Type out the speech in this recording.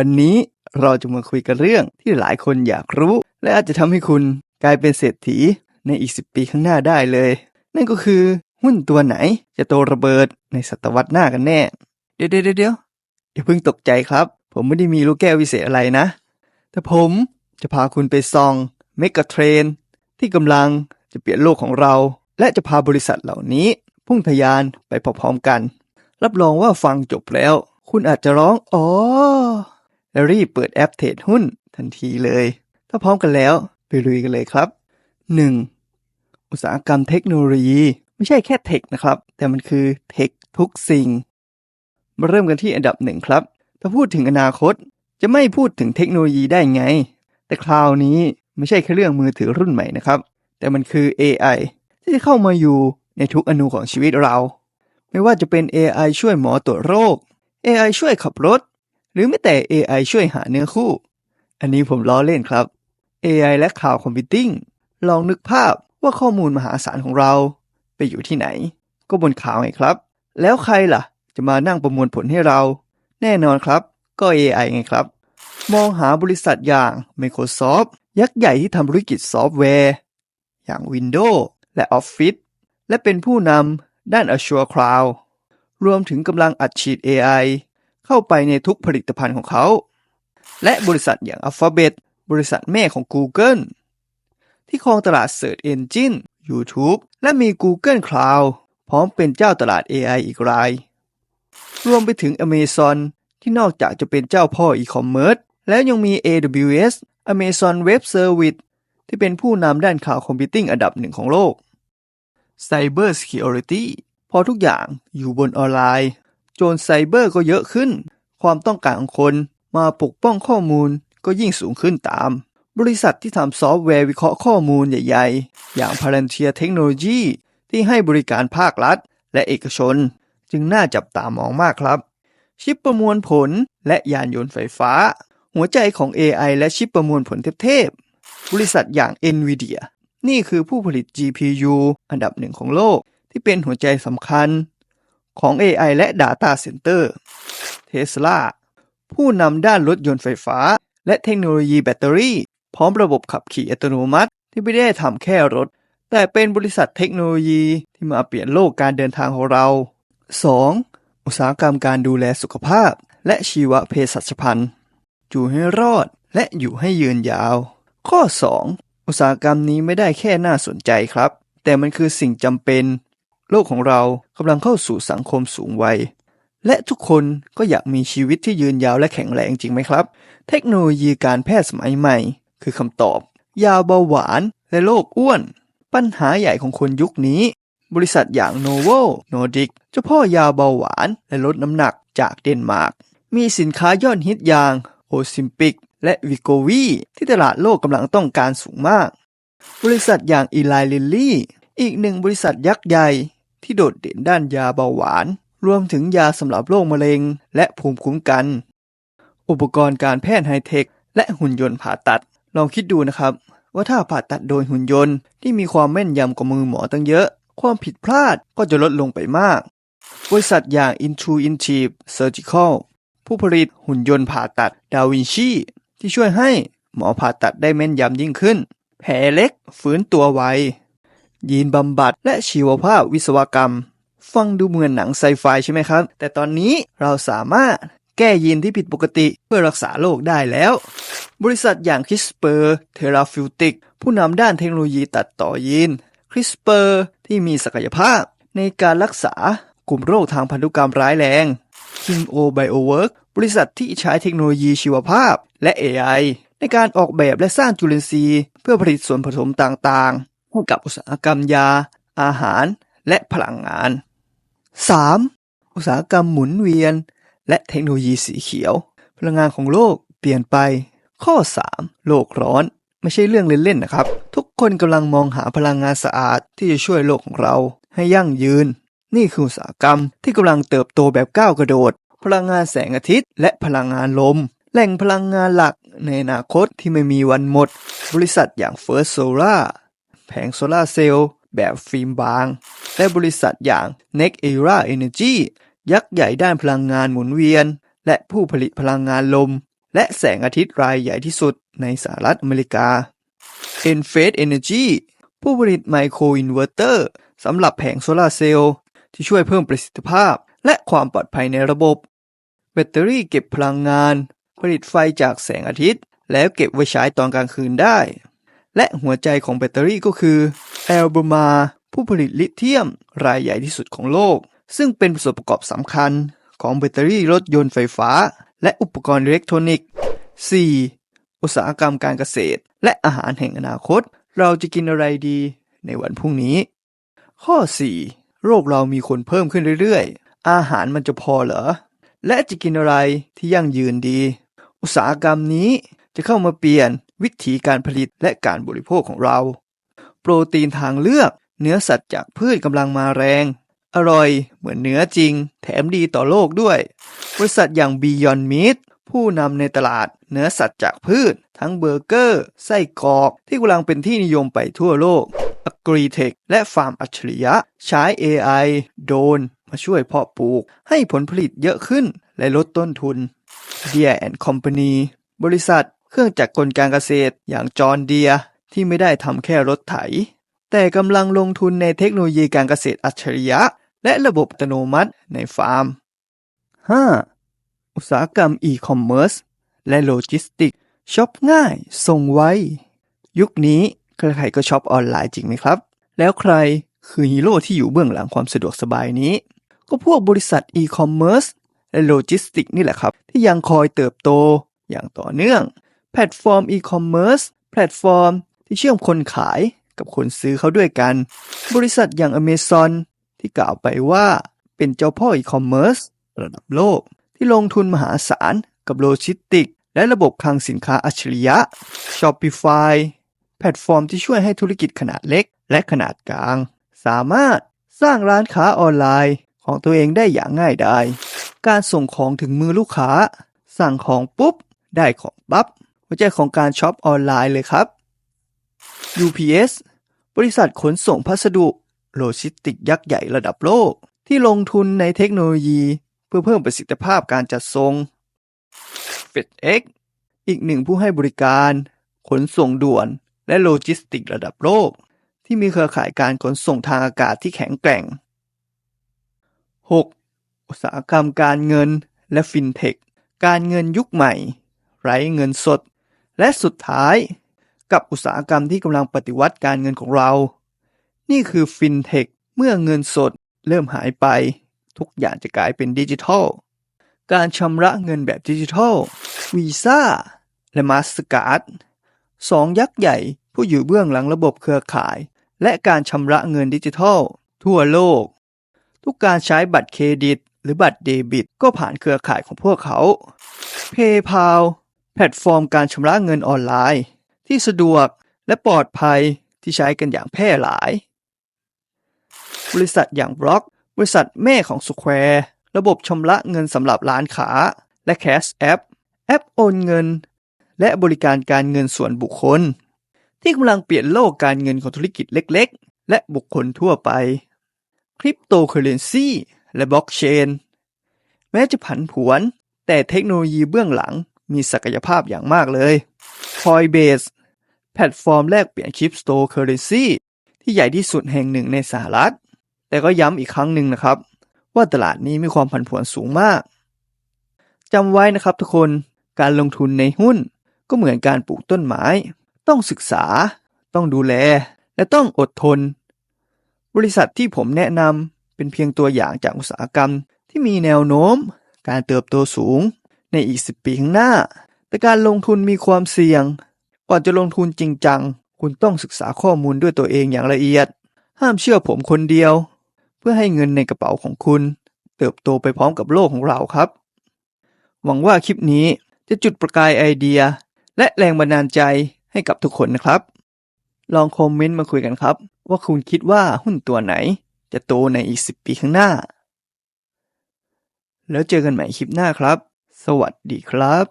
วันนี้เราจะมาคุยกันเรื่องที่หลายคนอยากรู้ และอาจจะทำให้คุณกลายเป็นเศรษฐีในอีกสิปีข้างหน้าได้เลย นั่นก็คือหุ้นตัวไหนจะโตระเบิดในศตวรรษหน้ากันแน่ เดี๋ยวเดี๋ยวเดี๋ยวอย่าเพิ่งตกใจครับ ผมไม่ได้มีลูกแก้ววิเศษอะไรนะ แต่ผมจะพาคุณไปซองเมกะเทรนที่กำลังจะเปลี่ยนโลกของเรา และจะพาบริษัทเหล่านี้ พุ่งทะยานไปพร้อมๆกัน รับรองว่าฟังจบแล้ว คุณอาจจะร้องอ๋อ แล้วรีบเปิดแอปเทรดหุ้นทันทีเลย ถ้าพร้อมกันแล้วไปลุยกันเลยครับ 1. อุตสาหกรรมเทคโนโลยี ไม่ใช่แค่เทคนะครับ แต่มันคือเทคทุกสิ่ง มาเริ่มกันที่อันดับหนึ่งครับ ถ้าพูดถึงอนาคต จะไม่พูดถึงเทคโนโลยีได้ไง แต่คราวนี้ไม่ใช่แค่เรื่องมือถือรุ่นใหม่นะครับ แต่มันคือ AI ที่จะเข้ามาอยู่ในทุกอนูของชีวิตเรา ไม่ว่าจะเป็น AI ช่วยหมอตรวจโรค AI ช่วยขับรถ หรือไม่แต่ AI ช่วยหาเนื้อคู่ อันนี้ผมล้อเล่นครับ AI และข่าวคอมพิวติ้งลองนึกภาพว่าข้อมูลมหาศาลของเรา ไปอยู่ที่ไหน ก็บนข่าวไงครับ แล้วใครล่ะ จะมานั่งประมวลผลให้เรา แน่นอนครับ ก็ AI ไงครับ มองหาบริษัทอย่าง Microsoft ยักษ์ใหญ่ที่ทำธุรกิจซอฟต์แวร์ อย่าง Windows และ Office และเป็นผู้นำด้าน Azure Cloud รวมถึงกำลังอัดฉีด AI เข้าไปในทุกผลิตภัณฑ์ของเขา และบริษัทอย่าง Alphabet บริษัทแม่ของ Google ที่ครองตลาด Search Engine YouTube และมี Google Cloud พร้อมเป็นเจ้าตลาด AI อีกราย รวมไปถึง Amazon ที่นอกจากจะเป็นเจ้าพ่ออีคอมเมิร์ซแล้วยังมี AWS Amazon Web Service ที่เป็นผู้นำด้านข่าวคอมพิวติ้งอันดับหนึ่งของโลก Cyber Security พอทุกอย่างอยู่บนออนไลน์ โจรไซเบอร์ก็เยอะขึ้น ความต้องการของคนมาปกป้องข้อมูลก็ยิ่งสูงขึ้นตาม บริษัทที่ทำซอฟต์แวร์วิเคราะห์ข้อมูลใหญ่ๆ อย่าง Palantir Technology ที่ให้บริการภาครัฐ และเอกชน จึงน่าจับตามองมากครับ ชิปประมวลผลและยานยนต์ไฟฟ้า หัวใจของ AI และชิปประมวลผลเทพๆบริษัทอย่าง NVIDIA นี่คือผู้ผลิต GPU อันดับหนึ่งของโลกที่เป็นหัวใจสำคัญ ของ AI และ Data Center Tesla ผู้นำด้านรถยนต์ไฟฟ้า และเทคโนโลยีแบตเตอรี่ พร้อมระบบขับขี่อัตโนมัติที่ไม่ได้ทำแค่รถ แต่เป็นบริษัทเทคโนโลยีที่มาเปลี่ยนโลกการเดินทางของเรา 2. อุตสาหกรรมการดูแลสุขภาพ และชีวเภสัชพันธ์อยู่ให้รอดและอยู่ให้ยืนยาว ข้อ 2. อุตสาหกรรมนี้ไม่ได้แค่น่าสนใจครับ แต่มันคือสิ่งจำเป็น โลกของเรากำลังเข้าสู่สังคมสูงวัย และทุกคนก็อยากมีชีวิตที่ยืนยาวและแข็งแรงจริงไหมครับ เทคโนโลยีการแพทย์สมัยใหม่ คือคำตอบ ยาเบาหวานและโรคอ้วน ปัญหาใหญ่ของคนยุคนี้ บริษัทอย่าง Novo Nordic เจ้าพ่อยาเบาหวานและลดน้ำหนักจากเดนมาร์ก มีสินค้ายอดฮิตอย่างโอซิมปิกและวิโกวีที่ตลาดโลกกำลังต้องการสูงมาก บริษัทอย่างอีไลลิลลี่ อีกหนึ่งบริษัทยักษ์ใหญ่ ที่โดดเด่นด้านยาเบาหวาน รวมถึงยาสำหรับโรคมะเร็ง และภูมิคุ้มกัน อุปกรณ์การแพทย์ไฮเทค และหุ่นยนต์ผ่าตัด ลองคิดดูนะครับ ว่าถ้าผ่าตัดโดยหุ่นยนต์ที่มีความแม่นยำกว่ามือหมอตั้งเยอะ ความผิดพลาดก็จะลดลงไปมาก บริษัทอย่าง Intuitive Surgical ผู้ผลิตหุ่นยนต์ผ่าตัดดาวินชีที่ช่วยให้หมอผ่าตัดได้แม่นยำยิ่งขึ้น แผลเล็กฟื้นตัวไว ยีนบำบัด และชีวภาพวิศวกรรม ฟังดูเหมือนหนังไซไฟใช่ไหมครับ แต่ตอนนี้เราสามารถแก้ยีนที่ผิดปกติเพื่อรักษาโรคได้แล้ว บริษัทอย่าง CRISPR Therapeutics ผู้นำด้านเทคโนโลยีตัดต่อยีน CRISPR ที่มีศักยภาพในการรักษากลุ่มโรคทางพันธุกรรมร้ายแรง Kimo Bioworks บริษัทที่ใช้เทคโนโลยีชีวภาพและ AI ในการออกแบบและสร้างจุลินทรีย์ เพื่อผลิตส่วนผสมต่างๆ ให้กับอุตสาหกรรมยา อาหารและพลังงาน 3. อุตสาหกรรมหมุนเวียน และเทคโนโลยีสีเขียว พลังงานของโลกเปลี่ยนไป ข้อ 3. โลกร้อน ไม่ใช่เรื่องเล่นๆนะครับ ทุกคนกำลังมองหาพลังงานสะอาดที่จะช่วยโลกของเราให้ยั่งยืน นี่คืออุตสาหกรรมที่กำลังเติบโตแบบก้าวกระโดด พลังงานแสงอาทิตย์ และพลังงานลม แหล่งพลังงานหลักในอนาคตที่ไม่มีวันหมด บริษัทอย่าง First Solar แผงโซลาร์เซลล์แบบฟิล์มบาง และบริษัทอย่าง Next Era Energy ยักษ์ใหญ่ด้านพลังงานหมุนเวียน และผู้ผลิตพลังงานลม และแสงอาทิตย์รายใหญ่ที่สุดในสหรัฐอเมริกา Enphase Energy ผู้ผลิตไมโครอินเวอร์เตอร์สำหรับแผงโซลาร์เซลล์ที่ช่วยเพิ่มประสิทธิภาพ และความปลอดภัยในระบบ แบตเตอรี่เก็บพลังงาน ผลิตไฟจากแสงอาทิตย์ แล้วเก็บไว้ใช้ตอนกลางคืนได้ และหัวใจของแบตเตอรี่ก็คือแอลบมา ผู้ผลิตลิเธียมรายใหญ่ที่สุดของโลก ซึ่งเป็นส่วนประกอบสำคัญของแบตเตอรี่รถยนต์ไฟฟ้า และอุปกรณ์อิเล็กทรอนิกส์ 4. อุตสาหกรรมการเกษตร และอาหารแห่งอนาคต เราจะกินอะไรดีในวันพรุ่งนี้ ข้อ 4. โรคเรามีคนเพิ่มขึ้นเรื่อยๆ อาหารมันจะพอเหรอ และจะกินอะไรที่ยั่งยืนดี อุตสาหกรรมนี้จะเข้ามาเปลี่ยน วิธีการผลิตและการบริโภคของเรา โปรตีนทางเลือกเนื้อสัตว์จากพืชกำลังมาแรง อร่อยเหมือนเนื้อจริง แถมดีต่อโลกด้วย บริษัทอย่าง Beyond Meat ผู้นำในตลาดเนื้อสัตว์จากพืช ทั้งเบอร์เกอร์ ไส้กรอก ที่กำลังเป็นที่นิยมไปทั่วโลก Agritech และฟาร์มอัจฉริยะ ใช้ AI โดน มาช่วยเพาะปลูก ให้ผลผลิตเยอะขึ้นและลดต้นทุน Deer and Company บริษัท เครื่องจักรกลการเกษตรอย่างจอห์นเดียที่ไม่ได้ทำแค่รถไถ แต่กำลังลงทุนในเทคโนโลยีการเกษตรอัจฉริยะ และระบบอัตโนมัติในฟาร์ม 5. อุตสาหกรรมอีคอมเมิร์ซและโลจิสติกช็อปง่าย ส่งไว ยุคนี้ใครๆก็ช็อปออนไลน์จริงไหมครับ แล้วใครคือฮีโร่ที่อยู่เบื้องหลังความสะดวกสบายนี้ ก็พวกบริษัทอีคอมเมิร์ซและโลจิสติกนี่แหละครับ ที่ยังคอยเติบโตอย่างต่อเนื่อง ลตฟอร์มอีคอมเมิร์ซแพลตฟอร์มที่เชื่อมคนขายกับคนซื้อเขาด้วยกัน บริษัทอย่าง Amazon ที่กล่าวไปว่าเป็นเจ้าพ่ออีคอมเมิร์ซระดับโลก ที่ลงทุนมหาศาลกับโลจิสติก และระบบคลังสินค้าอัจฉริยะ Shopify แพลตฟอร์มที่ช่วยให้ธุรกิจขนาดเล็กและขนาดกลาง สามารถสร้างร้านค้าออนไลน์ของตัวเองได้อย่างง่ายดาย การส่งของถึงมือลูกค้า สั่งของปุ๊บ ได้ของปั๊บ หัวใจของการช็อปออนไลน์เลยครับ UPS บริษัทขนส่งพัสดุโลจิสติกยักษ์ใหญ่ระดับโลก ที่ลงทุนในเทคโนโลยี เพื่อเพิ่มประสิทธิภาพการจัดส่ง FedEx อีกหนึ่งผู้ให้บริการ ขนส่งด่วน และโลจิสติกระดับโลก ที่มีเครือข่ายการขนส่งทางอากาศที่แข็งแกร่ง 6. อุตสาหกรรมการเงินและฟินเทค การเงินยุคใหม่ ไร้เงินสด และสุดท้ายกับอุตสาหกรรมที่กำลังปฏิวัติการเงินของเรา นี่คือฟินเทคเมื่อเงินสดเริ่มหายไป ทุกอย่างจะกลายเป็นดิจิทัล การชำระเงินแบบดิจิทัลวีซ่าและมาสการ์ดสองยักษ์ใหญ่ผู้อยู่เบื้องหลังระบบเครือข่าย และการชำระเงินดิจิทัล ทั่วโลก ทุกการใช้บัตรเครดิต หรือบัตรเดบิต ก็ผ่านเครือข่ายของพวกเขา PayPal แพลตฟอร์มการชำระเงินออนไลน์ ที่สะดวกและปลอดภัยที่ใช้กันอย่างแพร่หลาย บริษัทอย่างบล็อก บริษัทแม่ของ Square ระบบชำระเงินสำหรับร้านค้า และ Cash App แอปโอนเงิน และบริการการเงินส่วนบุคคล ที่กำลังเปลี่ยนโลกการเงินของธุรกิจเล็กๆ และบุคคลทั่วไป คริปโตเคอเรนซีและบล็อกเชน แม้จะผันผวน แต่เทคโนโลยีเบื้องหลัง ศักยภาพอย่างมากเลย Coinbase แพลตฟอร์มแลกเปลี่ยนคริปโตเคอเรนซีที่ใหญ่ที่สุดแห่งหนึ่งในสหรัฐ แต่ก็ย้ำอีกครั้งหนึ่งนะครับ ว่าตลาดนี้มีความผันผวนสูงมากจำไว้นะครับทุกคนการลงทุนในหุ้นก็เหมือนการปลูกต้นไม้ ต้องศึกษา ต้องดูแล และต้องอดทน บริษัทที่ผมแนะนำเป็นเพียงตัวอย่างจากอุตสาหกรรมที่มีแนวโน้ม การเติบโตสูง ในอีก 10 ปีข้างหน้า แต่การลงทุนมีความเสี่ยง ก่อนจะลงทุนจริงจัง คุณต้องศึกษาข้อมูลด้วยตัวเองอย่างละเอียด ห้ามเชื่อผมคนเดียว เพื่อให้เงินในกระเป๋าของคุณ เติบโตไปพร้อมกับโลกของเราครับ หวังว่าคลิปนี้จะจุดประกายไอเดีย และแรงบันดาลใจให้กับทุกคนนะครับ ลองคอมเมนต์มาคุยกันครับ ว่าคุณคิดว่าหุ้นตัวไหน จะโตในอีก 10 ปีข้างหน้า แล้วเจอกันใหม่คลิปหน้าครับ สวัสดีครับ